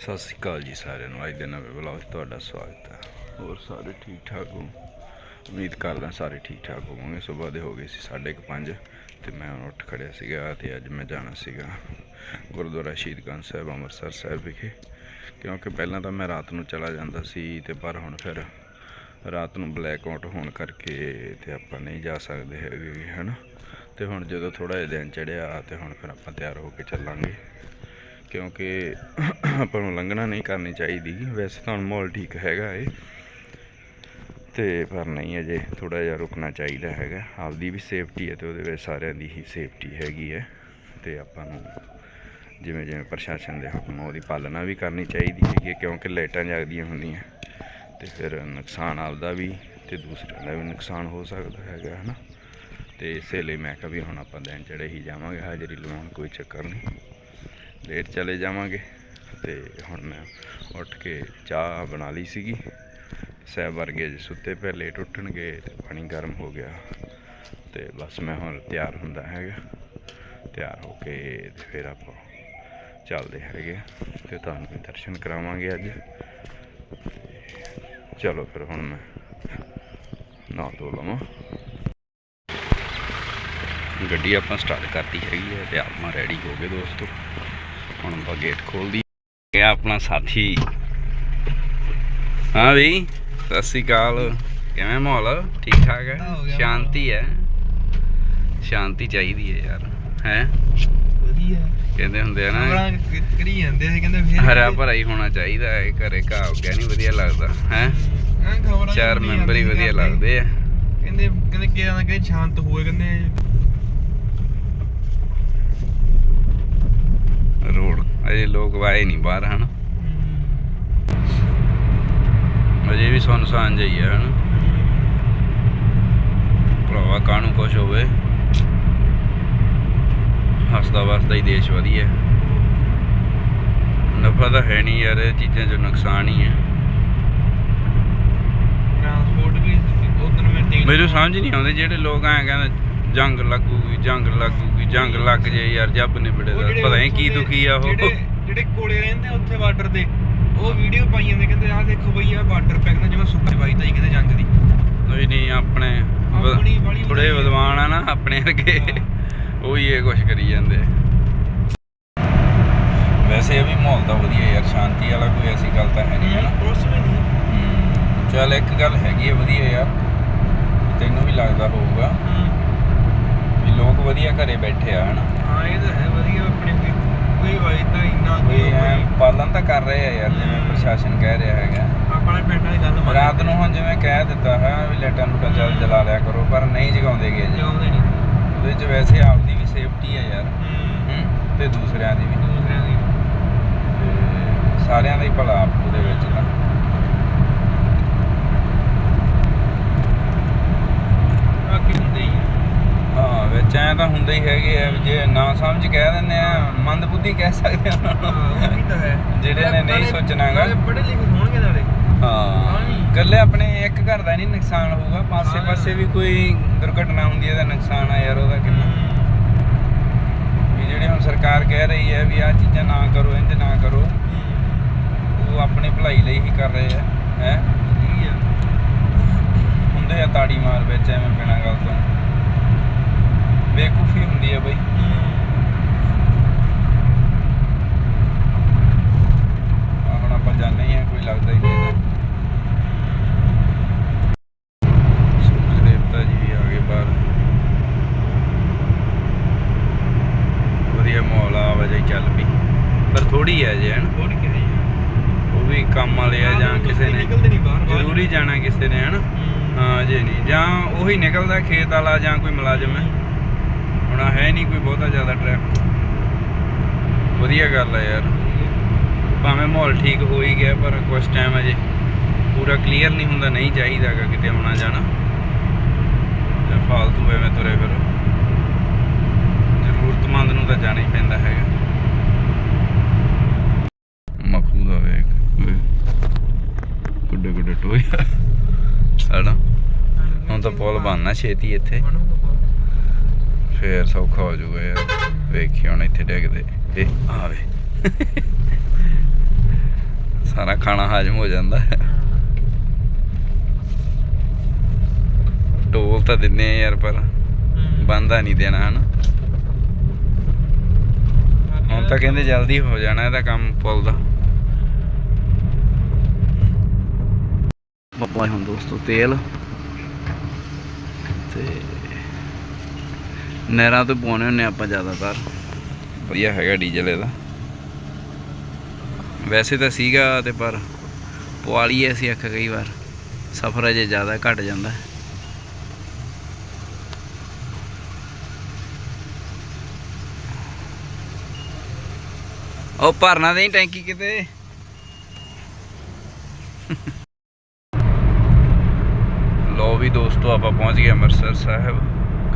ਸਤਿ ਸ਼੍ਰੀ ਅਕਾਲ ਜੀ ਸਾਰਿਆਂ ਨੂੰ। ਅੱਜ ਦੇ ਨਵੇਂ ਵਲੌਗ 'ਚ ਤੁਹਾਡਾ ਸਵਾਗਤ ਹੈ। ਹੋਰ ਸਾਰੇ ਠੀਕ ਠਾਕ ਹੋ? ਉਮੀਦ ਕਰਦਾ ਸਾਰੇ ਠੀਕ ਠਾਕ ਹੋਵੋਗੇ। ਸਵੇਰ ਦੇ ਹੋ ਗਏ ਸੀ 5:30 ਤੇ ਮੈਂ ਹੁਣ ਉੱਠ ਖੜਿਆ ਸੀਗਾ ਤੇ ਅੱਜ ਮੈਂ ਜਾਣਾ ਸੀਗਾ ਗੁਰਦੁਆਰਾ ਸ਼ਹੀਦਗੰਜ ਸਾਹਿਬ ਅੰਮ੍ਰਿਤਸਰ ਸਾਹਿਬ ਵਿਖੇ। ਕਿਉਂਕਿ ਪਹਿਲਾਂ ਤਾਂ ਮੈਂ ਰਾਤ ਨੂੰ ਚਲਾ ਜਾਂਦਾ ਸੀ ਤੇ ਪਰ ਹੁਣ ਫਿਰ ਰਾਤ ਨੂੰ ਬਲੈਕ ਆਊਟ ਹੋਣ ਕਰਕੇ ਤੇ ਆਪਾਂ ਨਹੀਂ ਜਾ ਸਕਦੇ ਹੈਗੇ ਵੀ, ਹਨਾ? ਤੇ ਹੁਣ ਜਦੋਂ ਥੋੜਾ ਜਿਹਾ ਦਿਨ ਚੜਿਆ ਤੇ ਹੁਣ ਫਿਰ ਆਪਾਂ ਤਿਆਰ ਹੋ ਕੇ ਚੱਲਾਂਗੇ। ਕਿਉਂਕਿ ਆਪਾਂ ਨੂੰ ਲੰਘਣਾ ਨਹੀਂ ਕਰਨੀ ਚਾਹੀਦੀ। ਵੈਸੇ ਤਾਂ ਹੁਣ ਮਾਹੌਲ ਠੀਕ ਹੈਗਾ ਏ। ਤੇ ਪਰ ਨਹੀਂ ਅਜੇ ਥੋੜਾ ਜਿਹਾ ਰੁਕਣਾ ਚਾਹੀਦਾ ਹੈਗਾ। ਆਪਦੀ ਵੀ ਸੇਫਟੀ ਹੈ ਤੇ ਉਹਦੇ ਵਿੱਚ ਸਾਰਿਆਂ ਦੀ ਹੀ ਸੇਫਟੀ ਹੈਗੀ ਹੈ। ਤੇ ਆਪਾਂ ਨੂੰ ਜਿਵੇਂ ਜਿਵੇਂ ਪ੍ਰਸ਼ਾਸਨ ਦੇ ਹੁਕਮ ਆ, ਉਹਦੀ ਪਾਲਣਾ ਵੀ ਕਰਨੀ ਚਾਹੀਦੀ ਹੈਗੀ ਹੈ ਕਿਉਂਕਿ ਲਾਈਟਾਂ ਜਗਦੀਆਂ ਹੁੰਦੀਆਂ। ਤੇ ਫਿਰ ਨੁਕਸਾਨ ਆਪਦਾ ਵੀ ਤੇ ਦੂਸਰਿਆਂ ਦਾ ਵੀ ਨੁਕਸਾਨ ਹੋ ਸਕਦਾ ਹੈਗਾ, ਹਨਾ। ਤੇ ਇਸੇ ਲਈ ਮੈਂ ਕਿਹਾ ਵੀ ਹੁਣ ਆਪਾਂ ਦਿਨ ਚੜੇ ਹੀ ਜਾਵਾਂਗੇ। ਹਾਜ਼ਰੀ ਲਵਾਉਣ ਕੋਈ ਚੱਕਰ ਨਹੀਂ। ਲੇਟ ਚਲੇ ਜਾਵਾਂਗੇ ਤੇ ਹੁਣ ਮੈਂ ਉੱਠ ਕੇ ਚਾਹ ਬਣਾ ਲਈ ਸੀਗੀ। ਸਹਿਬ ਵਰਗੇ ਜੇ ਸੁੱਤੇ ਪਏ, ਲੇਟ ਉੱਠਣਗੇ ਤੇ ਪਾਣੀ ਗਰਮ ਹੋ ਗਿਆ ਤੇ ਬਸ ਮੈਂ ਹੁਣ ਤਿਆਰ ਹੁੰਦਾ ਹੈਗਾ। ਤਿਆਰ ਹੋ ਕੇ ਤੇ ਫਿਰ ਆਪਾਂ ਚੱਲਦੇ ਹੈਗੇ ਤੇ ਤੁਹਾਨੂੰ ਵੀ ਦਰਸ਼ਨ ਕਰਾਵਾਂਗੇ ਅੱਜ। ਚਲੋ ਫਿਰ ਹੁਣ ਮੈਂ ਨਾ ਧੋ ਲਵਾਂ। ਗੱਡੀ ਆਪਾਂ ਸਟਾਰਟ ਕਰਤੀ ਹੈਗੀ ਹੈ ਤੇ ਆਪਾਂ ਰੈਡੀ ਹੋ ਗਏ ਦੋਸਤੋ। ਹੁਣ ਆਪਾਂ ਗੇਟ ਖੋਲ ਦੀ ਇਹ ਆਪਣਾ ਸਾਥੀ। ਹਾਂ ਵੀ ਸਤਿ ਸ਼੍ਰੀ ਅਕਾਲ। ਕਿਵੇਂ ਮਾਹੌਲ? ਠੀਕ ਠਾਕ ਹੈ? ਹੋ ਗਿਆ ਸ਼ਾਂਤੀ ਹੈ? ਸ਼ਾਂਤੀ ਚਾਹੀਦੀ ਹੈ ਯਾਰ ਹੈ? ਵਧੀਆ। ਕਹਿੰਦੇ ਹੁੰਦੇ ਆ ਨਾ ਕਰੀ ਜਾਂਦੇ ਸੀ ਕਹਿੰਦੇ ਫੇਰ ਹਰਾ ਭਰਾ ਹੀ ਹੋਣਾ ਚਾਹੀਦਾ ਹੈ ਘਰੇ ਘਾਹ ਉੱਗਿਆ ਨਹੀਂ ਵਧੀਆ ਲੱਗਦਾ ਹੈ? ਚਾਰ ਮੈਂਬਰ ਹੀ ਵਧੀਆ ਲੱਗਦੇ ਆ। ਕਹਿੰਦੇ ਕਹਿੰਦੇ ਕਿਹਾ ਨਾ ਕਹਿੰਦੇ ਸ਼ਾਂਤ ਹੋਏ ਕਹਿੰਦੇ ਰੋਡ। ਅਜੇ ਲੋਕ ਵਾਏ ਨਹੀਂ ਬਾਹਰ ਹਨ? ਅਜੇ ਵੀ ਸੁਨਸਾਨ ਜਿਹੀ ਹੈ ਹਨ? ਭਰਾਵਾ ਕਾਹਨੂੰ ਕੁਛ ਹੋਵੇ? ਹੱਸਦਾ ਵਸਦਾ ਹੀ ਦੇਸ਼ ਵਧੀਆ। ਨਫਾ ਤਾਂ ਹੈ ਨਹੀਂ ਯਾਰ ਇਹ ਚੀਜ਼ਾਂ 'ਚ ਨੁਕਸਾਨ ਹੀ ਹੈ। ਟਰਾਂਸਪੋਰਟ ਵੀ ਉਦੋਂ ਮੈਂ ਮੈਨੂੰ ਸਮਝ ਨਹੀਂ ਆਉਂਦੀ ਜਿਹੜੇ ਲੋਕ ਐਂ ਕਹਿੰਦੇ ਜੰਗ ਲੱਗੂਗੀ ਜੰਗ ਲੱਗੂਗੀ ਜੰਗ ਲੱਗ ਜੇ ਯਾਰ ਜੱਬ ਨਿਬੜੇ ਦਾ। ਪਤਾ ਨਹੀਂ ਕੀ ਦੁਖੀ ਆ ਉਹ। ਜਿਹੜੇ ਕੋਲੇ ਰਹਿੰਦੇ ਆ ਉੱਥੇ ਬਾਰਡਰ ਦੇ ਉਹ ਵੀਡੀਓ ਪਾਈ ਜਾਂਦੇ ਕਹਿੰਦੇ ਆਹ ਦੇਖੋ ਬਈ ਆਹ ਬਾਰਡਰ ਪੈਕਦਾ ਜਿਵੇਂ ਸੁੱਕਾ ਬਾਈ ਤਾਂ ਹੀ ਕਹਿੰਦੇ ਜੰਗ ਦੀ। ਨਹੀਂ ਨਹੀਂ ਆਪਣੇ ਥੋੜੇ ਵਿਦਵਾਨ ਆ ਨਾ ਆਪਣੇ ਵਰਗੇ। ਉਹੀ ਇਹ ਕੁਛ ਕਰੀ ਜਾਂਦੇ। ਵੈਸੇ ਇਹ ਵੀ ਮਾਹੌਲ ਤਾਂ ਵਧੀਆ ਯਾਰ ਸ਼ਾਂਤੀ ਵਾਲਾ ਕੋਈ ਐਸੀ ਗੱਲ ਤਾਂ ਹੈ ਨਹੀਂ ਹੈ ਨਾ ਪੁਲਿਸ ਵੀ ਨਹੀਂ। ਹੂੰ। ਚੱਲ ਇੱਕ ਗੱਲ ਹੈਗੀ ਹੈ ਵਧੀਆ ਯਾਰ ਤੈਨੂੰ ਵੀ ਲੱਗਦਾ ਹੋਊਗਾ। ਵੀ ਲੋਕ ਵਧੀਆ ਘਰੇ ਬੈਠੇ ਆ ਹਨਾ? ਹਾਂ ਇਹ ਤਾਂ ਹੈ ਵਧੀਆ ਆਪਣੇ ਕੋਈ ਕੋਈ ਵਾਈ ਤਾਂ ਇੰਨਾ ਕੋਈ ਐਂ ਪਾਲਣ ਤਾਂ ਕਰ ਰਹੇ ਆ ਯਾਰ ਜਿਵੇਂ। ਪ੍ਰਸ਼ਾਸਨ ਕਹਿ ਰਿਹਾ ਹੈਗਾ। ਆਪਣੇ ਪਿੰਡਾਂ ਦੀ ਗੱਲ ਮੰਨ ਰਾਤ ਨੂੰ ਹੁਣ ਜਿਵੇਂ ਕਹਿ ਦਿੱਤਾ ਹੈ ਵੀ ਲੂਟਾਂ ਚੱਲ ਜਲਾ ਲਿਆ ਕਰੋ ਪਰ ਨਹੀਂ ਜਗਾਉਂਦੇਗੇ ਜੀ। ਜਾਉਂਦੇ ਨਹੀਂ। ਉਹਦੇ ਚ ਵੈਸੇ ਆਪਦੀ ਵੀ ਸੇਫਟੀ ਹੈ ਯਾਰ। ਹੂੰ। ਹੂੰ ਤੇ ਦੂਸਰਿਆਂ ਦੀ ਵੀ। ਦੂਸਰਿਆਂ ਦੀ। ਤੇ ਸਾਰਿਆਂ ਦਾ ਹੀ ਭਲਾ ਆਪੂ ਦੇ ਵਿੱਚ ਤਾਂ ਬਾਕੀ ਹੁੰਦੇ ਹੀ ਆ ਹਾਂ ਵਿੱਚ ਐ ਤਾਂ ਹੁੰਦੇ ਹੀ ਹੈਗੇ ਆ ਜੇ ਨਾ ਸਮਝ ਕਹਿ ਦਿੰਦੇ ਆ ਮੰਦਬੁੱਧੀ ਕਹਿ ਸਕਦੇ ਆ ਉਹਨਾਂ ਨੂੰ। ਹਾਂ ਉਹ ਵੀ ਤਾਂ ਹੈ। ਜਿਹੜੇ ਨੇ ਨਹੀਂ ਸੋਚਣਾਗਾ ਨਾਲੇ ਪੜ੍ਹੇ ਲਿਖੇ ਹੋਣਗੇ ਨਾਲੇ। ਹਾਂ। ਇਕੱਲੇ ਆਪਣੇ ਇੱਕ ਘਰ ਦਾ ਨਹੀਂ ਨੁਕਸਾਨ ਹੋਊਗਾ ਪਾਸੇ। ਪਾਸੇ ਵੀ ਕੋਈ ਦੁਰਘਟਨਾ ਹੁੰਦੀ ਹੈ ਤਾਂ ਨੁਕਸਾਨ ਆ ਯਾਰ ਉਹਦਾ ਕਿੰਨਾ। ਵੀ ਜਿਹੜੇ ਹੁਣ ਸਰਕਾਰ ਕਹਿ ਰਹੀ ਹੈ ਵੀ ਆਹ ਚੀਜ਼ਾਂ ਨਾ ਕਰੋ ਇੰਜ ਨਾ ਕਰੋ ਉਹ ਆਪਣੀ ਭਲਾਈ ਲਈ ਹੀ ਕਰ ਰਹੇ ਆ ਹੈ? ਹੁੰਦੇ ਆ ਤਾੜੀ ਮਾਰ ਵਿੱਚ ਐਵੇਂ ਬਿਨਾਂ ਗੱਲ ਤੋਂ। ਬੇਕੂਫੀ ਹੁੰਦੀ ਹੈ ਬਈ। ਆਹ ਹੁਣ ਆਪਾਂ ਜਾਣੇ ਹੀ ਆ ਕੋਈ ਲੱਗਦਾ ਹੀ ਨਹੀਂ ਇਹਦਾ ਸੂਰਜ ਦੇਵਤਾ ਜੀ ਵੀ ਆ ਗਏ ਬਾਹਰ। ਵਧੀਆ ਮਾਹੌਲ ਆ ਆਵਾਜਾਈ ਚੱਲ ਪਈ। ਪਰ ਥੋੜੀ ਹੈ ਜੇ ਹਨ? ਹੋਰ ਕੀ ਹੈ ਉਹ ਵੀ ਕੰਮ ਵਾਲੇ ਆ ਜਾਂ ਕਿਸੇ ਨੇ। ਜ਼ਰੂਰੀ ਜਾਣਾ ਕਿਸੇ ਨੇ ਹਨ। ਹਾਂ ਜੇ ਨਹੀਂ ਜਾਂ ਉਹੀ ਨਿਕਲਦਾ ਖੇਤ ਵਾਲਾ ਜਾਂ ਕੋਈ ਮੁਲਾਜ਼ਮ ਹੈ। ਹੁਣ ਹੈ ਨਹੀਂ ਕੋਈ ਬਹੁਤਾ ਜ਼ਿਆਦਾ ਟ੍ਰੈਫਿਕ ਵਧੀਆ ਗੱਲ ਹੈ ਯਾਰ। ਭਾਵੇਂ ਮਾਹੌਲ ਠੀਕ ਹੋ ਹੀ ਗਿਆ, ਪਰ ਕੁਝ ਟਾਈਮ ਅਜੇ ਪੂਰਾ ਕਲੀਅਰ ਨਹੀਂ ਹੁੰਦਾ, ਨਹੀਂ ਚਾਹੀਦਾਗਾ ਕਿਤੇ ਆਉਣਾ ਜਾਣਾ। ਜਾਂ ਫਾਲਤੂ ਐਵੇਂ ਤੁਰੇ ਫਿਰੋ। ਜ਼ਰੂਰਤਮੰਦ ਨੂੰ ਤਾਂ ਜਾਣਾ ਹੀ ਪੈਂਦਾ ਹੈਗਾ। ਮਖੂ ਦਾ ਵੇਖ ਗੁੱਡੇ ਗੁੱਡੇ ਟੋਇਆ ਹਣਾ ਹੁਣ ਤਾਂ ਪੁਲ ਬਣਨਾ ਛੇਤੀ ਇੱਥੇ। ਫੇਰ ਸੌਖਾ ਹੋ ਜਾਊਗਾ ਯਾਰ। ਵੇਖੀ ਹੁਣ ਇੱਥੇ ਡਿੱਗਦੇ। ਇਹ ਆਵੇ। ਸਾਰਾ ਖਾਣਾ ਹਾਜ਼ਮ ਹੋ ਜਾਂਦਾ। ਹੈ ਟੋਲ ਤਾਂ ਦਿੰਨੇ ਆ ਯਾਰ ਪਰ ਬੰਦਾ ਨਹੀਂ ਦੇਣਾ ਹਨ? ਹੁਣ ਤਾਂ ਕਹਿੰਦੇ ਜਲਦੀ ਹੋ ਜਾਣਾ ਇਹਦਾ ਕੰਮ ਪੁੱਲ ਦਾ। ਬੱਬਾ ਹੁਣ ਦੋਸਤੋ ਤੇਲ। ਤੇ ਨਹਿਰਾਂ ਤੋਂ ਪਾਉਣੇ ਹੁੰਨੇ ਆਪਾਂ ਜ਼ਿਆਦਾਤਰ। ਵਧੀਆ ਹੈਗਾ ਡੀਜ਼ਲ ਇਹਦਾ। ਵੈਸੇ ਤਾਂ ਸੀਗਾ ਤੇ ਪਰ ਪਵਾ ਲਈਏ ਅਸੀਂ ਅੱਖ ਕਈ ਵਾਰ। ਸਫ਼ਰ ਅਜੇ ਜ਼ਿਆਦਾ ਘਟ ਜਾਂਦਾ। ਉਹ ਭਰਨਾ ਨਹੀਂ ਟੈਂਕੀ ਕਿਤੇ। ਲੋ ਵੀ ਦੋਸਤੋ ਆਪਾਂ ਪਹੁੰਚ ਗਏ ਅੰਮ੍ਰਿਤਸਰ ਸਾਹਿਬ।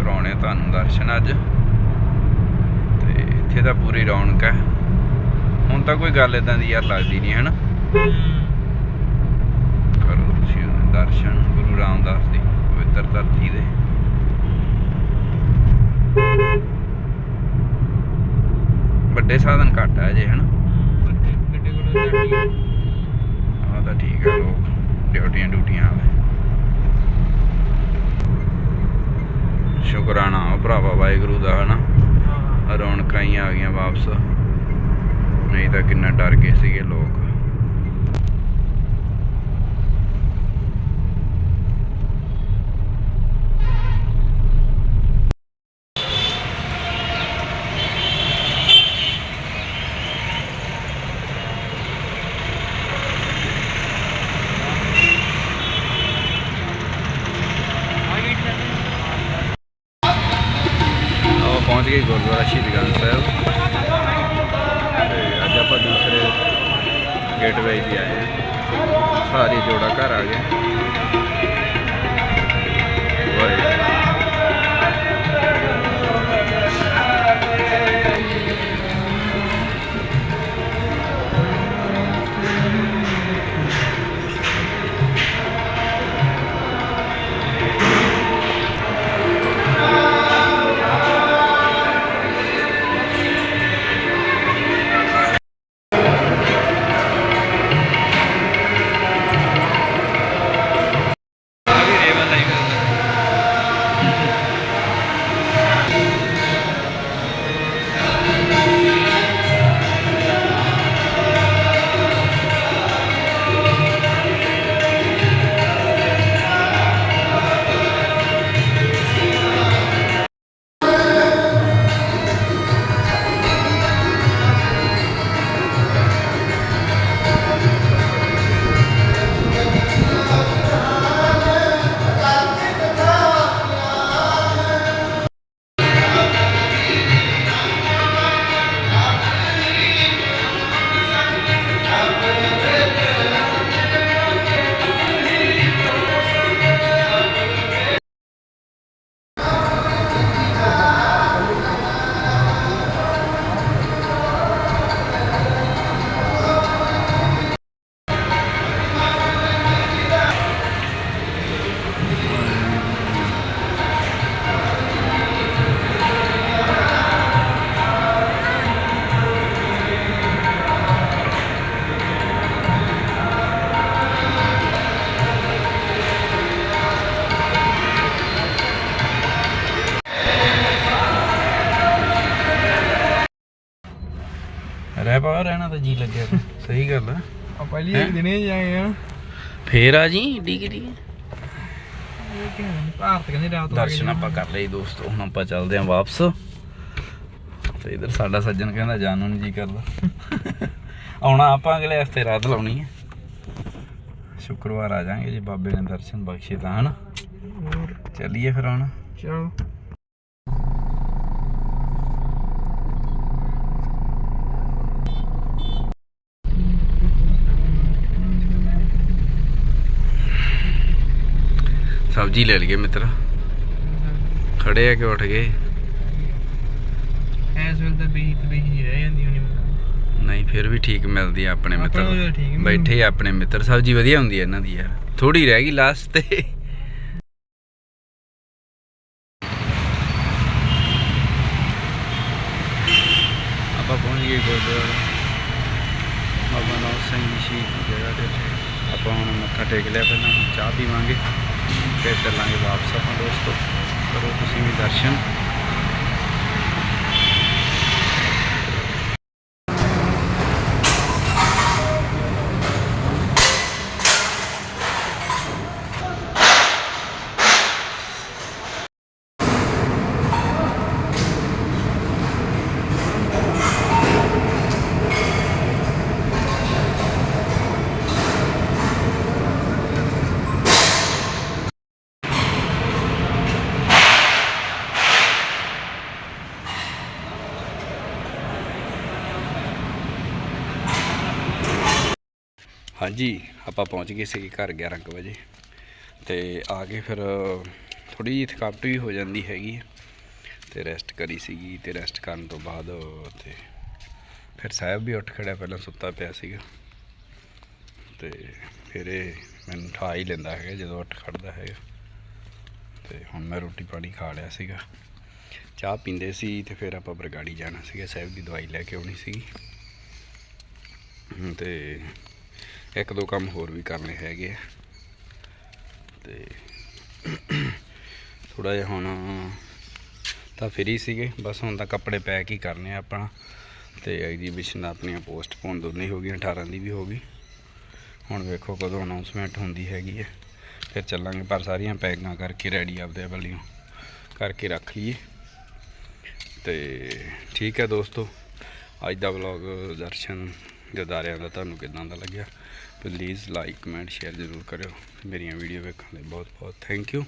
ਕਰਾਉਣੇ ਤੁਹਾਨੂੰ ਦਰਸ਼ਨ ਅੱਜ। ਤੇ ਇੱਥੇ ਤਾਂ ਪੂਰੀ ਰੌਣਕ ਹੈ। ਹੁਣ ਤਾਂ ਕੋਈ ਗੱਲ ਇਦਾਂ ਦੀ ਯਾਰ ਲੱਗਦੀ ਨਹੀਂ ਹਨਾ? ਕਰੋ ਤੁਸੀਂ ਦਰਸ਼ਨ ਗੁਰੂ ਰਾਮਦਾਸ ਦੀ ਪਵਿੱਤਰ ਧਰਤੀ ਦੇ। ਵੱਡੇ ਸਾਧਨ ਘੱਟ ਹੈ ਜੇ ਹਨਾ? ਆਹ ਤਾਂ ਠੀਕ ਹੈ ਲੋਕ ਡਿਊਟੀਆਂ ਡਿਊਟੀਆਂ ਵਾਲੇ ਸ਼ੁਕਰਾਨਾ ਉਹ ਭਰਾਵਾ ਵਾਹਿਗੁਰੂ ਦਾ ਹਨਾ? ਰੌਣਕਾਂ ਹੀ ਆ ਗਈਆਂ ਵਾਪਸ। ਨਹੀਂ ਤਾਂ ਕਿੰਨਾ ਡਰ ਗਏ ਸੀਗੇ ਲੋਕ ਆਪਾਂ ਪਹੁੰਚ ਗਏ ਗੁਰਦੁਆਰਾ ਸ਼ਹੀਦ ਗੰਜ ਸਾਹਿਬ ਤੇ ਅੱਜ ਆਪਾਂ ਦੂਸਰੇ ਗੇਟਵੇ ਤੇ ਆਏ ਹਾਂ ਸਾਰੀ ਜੋੜਾ ਘਰ ਆ ਗਏ ਰਹਿ ਪਾ ਰਹਿਣਾ ਤਾਂ ਜੀ ਲੱਗਿਆ। ਸਹੀ ਗੱਲ ਆ। ਆ ਪਹਿਲੀ? ਇੱਕ ਦਿਨੇ ਜਾਏ ਆ। ਫੇਰ ਆ ਜੀ ਡੀਗੀ ਡੀ ਭਾਰਤ ਕਹਿੰਦੇ ਰਾਤ ਨੂੰ ਦਰਸ਼ਨ ਆਪਾਂ ਕਰ ਲਈ ਦੋਸਤੋ ਹੁਣ ਆਪਾਂ ਚੱਲਦੇ ਆਂ ਵਾਪਸ। ਤੇ ਇਧਰ ਸਾਡਾ ਸੱਜਣ ਕਹਿੰਦਾ ਜਾਣ ਨੂੰ ਜੀ ਕਰਦਾ। ਆਉਣਾ ਆਪਾਂ ਅਗਲੇ ਹਫ਼ਤੇ ਰਾਤ ਲਾਉਣੀ ਹੈ ਸ਼ੁੱਕਰਵਾਰ ਆ ਜਾਾਂਗੇ ਜੀ ਬਾਬੇ ਨੇ ਦਰਸ਼ਨ ਬਖਸ਼ੇ ਤਾਂ ਹਨਾ? ਚੱਲੀਏ ਫਿਰ ਹੁਣ। ਚਲੋ। ਸਬਜ਼ੀ ਲੈ ਲਈਏ ਮਿੱਤਰ। ਖੜੇ ਆ ਕਿ ਉੱਠ ਗਏ? ਐਸ ਵੇਲੇ ਤਾਂ ਬੀਜ ਬੀਜ ਨਹੀਂ ਰਹਿ ਜਾਂਦੀ ਹੁਣੀ ਨਹੀਂ ਫਿਰ ਵੀ ਠੀਕ ਮਿਲਦੀ ਆ ਆਪਣੇ ਮਿੱਤਰ। ਬੈਠੇ ਆਪਣੇ ਮਿੱਤਰ। ਸਬਜ਼ੀ ਵਧੀਆ ਹੁੰਦੀ ਹੈ ਇਹਨਾਂ ਦੀ ਯਾਰ। ਥੋੜੀ ਰਹਿ ਗਈ ਲਾਸਟ ਤੇ। ਆਪਾਂ ਪਹੁੰਚ ਗਏ ਗੁਰਦੁਆਰਾ। ਬਾਬਾ ਨਾਨਕ ਸਿੰਘ ਦੀ ਸ਼ਹੀਦੀ ਜਗ੍ਹਾ ਤੇ। ਆਪਾਂ ਹੁਣ ਮੱਥਾ ਟੇਕ ਲਿਆ ਪਹਿਲਾਂ ਚਾਹ ਪੀਵਾਂਗੇ। ਫਿਰ ਚੱਲਾਂਗੇ ਵਾਪਸ ਆਪਾਂ ਦੋਸਤੋ। ਕਰੋ ਤੁਸੀਂ ਵੀ ਦਰਸ਼ਨ। ਹਾਂਜੀ ਆਪਾਂ ਪਹੁੰਚ ਗਏ ਸੀ ਘਰ 11 ਕੁ ਵਜੇ। ਤੇ ਆ ਕੇ ਫਿਰ ਥੋੜੀ ਜਿਹੀ ਥਕਾਵਟ ਵੀ ਹੋ ਜਾਂਦੀ ਹੈਗੀ ਆ। ਤੇ ਰੈਸਟ ਕਰੀ ਸੀਗੀ ਤੇ ਰੈਸਟ ਕਰਨ ਤੋਂ ਬਾਅਦ ਤੇ ਫਿਰ ਸਾਹਿਬ ਵੀ ਉੱਠ ਖੜਿਆ ਪਹਿਲਾਂ ਸੁੱਤਾ ਪਿਆ ਸੀਗਾ। ਤੇ ਫਿਰ ਇਹ ਮੈਨੂੰ ਠਾ ਹੀ ਲੈਂਦਾ ਹੈਗਾ ਜਦੋਂ ਉੱਠ ਖੜਦਾ ਹੈਗਾ। ਤੇ ਹੁਣ ਮੈਂ ਰੋਟੀ ਪਾਣੀ ਖਾ ਲਿਆ ਸੀਗਾ। ਚਾਹ ਪੀਂਦੇ ਸੀ ਤੇ ਫਿਰ ਆਪਾਂ ਬਰਗਾੜੀ ਜਾਣਾ ਸੀਗਾ। ਸਾਹਿਬ ਦੀ ਦਵਾਈ ਲੈ ਕੇ ਆਉਣੀ ਸੀਗੀ। ਹਮ, ਤੇ ਇੱਕ ਦੋ ਕੰਮ ਹੋਰ ਵੀ ਕਰਨੇ ਹੈਗੇ ਆ। ਤੇ ਥੋੜਾ ਜਿਹਾ ਹੁਣ ਤਾਂ ਫਰੀ ਸੀਗੇ, ਬਸ ਹੁਣ ਤਾਂ ਕੱਪੜੇ ਪੈਕ ਹੀ ਕਰਨੇ ਆ ਆਪਣਾ ਤੇ ਐਗਜੀਬਿਸ਼ਨ ਆਪਣੀਆਂ ਪੋਸਟਪੋਨ ਦੋਨੇ ਹੋ ਗਈਆਂ 18 ਦੀ ਵੀ ਹੋ ਗਈ। ਹੁਣ ਵੇਖੋ ਕਦੋਂ ਅਨਾਉਂਸਮੈਂਟ ਹੁੰਦੀ ਹੈਗੀ ਹੈ ਫਿਰ ਚੱਲਾਂਗੇ, ਪਰ ਸਾਰੀਆਂ ਪੈਕਿੰਗਾਂ ਕਰਕੇ ਰੈਡੀ ਆਪਦੇ ਵੱਲੋਂ। ਕਰਕੇ ਰੱਖ ਲਈਏ। ਤੇ ਠੀਕ ਹੈ ਦੋਸਤੋ, ਅੱਜ ਦਾ ਵਲੌਗ ਦਰਸ਼ਨ ਗਦਾਰਿਆਂ ਦਾ ਤੁਹਾਨੂੰ ਕਿਦਾਂ ਦਾ ਲੱਗਿਆ? ਪਲੀਜ਼ ਲਾਈਕ ਕਮੈਂਟ ਸ਼ੇਅਰ ਜ਼ਰੂਰ ਕਰਿਓ। ਮੇਰੀਆਂ ਵੀਡੀਓ ਵੇਖਣ ਲਈ ਬਹੁਤ ਬਹੁਤ ਥੈਂਕ ਯੂ